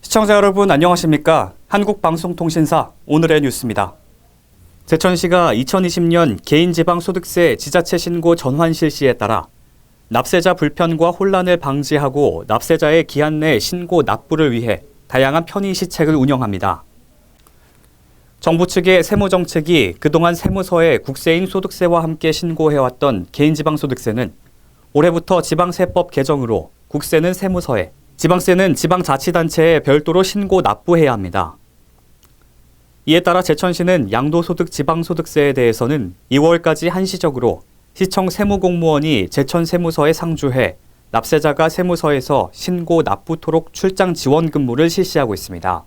시청자 여러분 안녕하십니까? 한국방송통신사 오늘의 뉴스입니다. 제천시가 2020년 개인지방소득세 지자체 신고 전환 실시에 따라 납세자 불편과 혼란을 방지하고 납세자의 기한 내 신고 납부를 위해 다양한 편의 시책을 운영합니다. 정부 측의 세무 정책이 그동안 세무서에 국세인 소득세와 함께 신고해왔던 개인지방소득세는 올해부터 지방세법 개정으로 국세는 세무서에 지방세는 지방자치단체에 별도로 신고 납부해야 합니다. 이에 따라 제천시는 양도소득 지방소득세에 대해서는 2월까지 한시적으로 시청 세무공무원이 제천 세무서에 상주해 납세자가 세무서에서 신고 납부토록 출장 지원 근무를 실시하고 있습니다.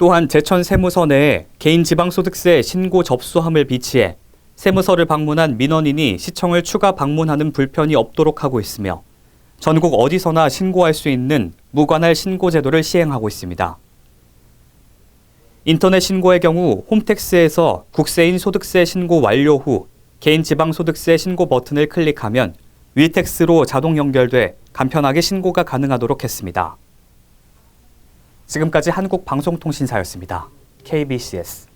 또한 제천 세무서 내에 개인 지방소득세 신고 접수함을 비치해 세무서를 방문한 민원인이 시청을 추가 방문하는 불편이 없도록 하고 있으며 전국 어디서나 신고할 수 있는 무관할 신고 제도를 시행하고 있습니다. 인터넷 신고의 경우 홈택스에서 국세인 소득세 신고 완료 후 개인 지방소득세 신고 버튼을 클릭하면 위택스로 자동 연결돼 간편하게 신고가 가능하도록 했습니다. 지금까지 한국방송통신사였습니다. KBCS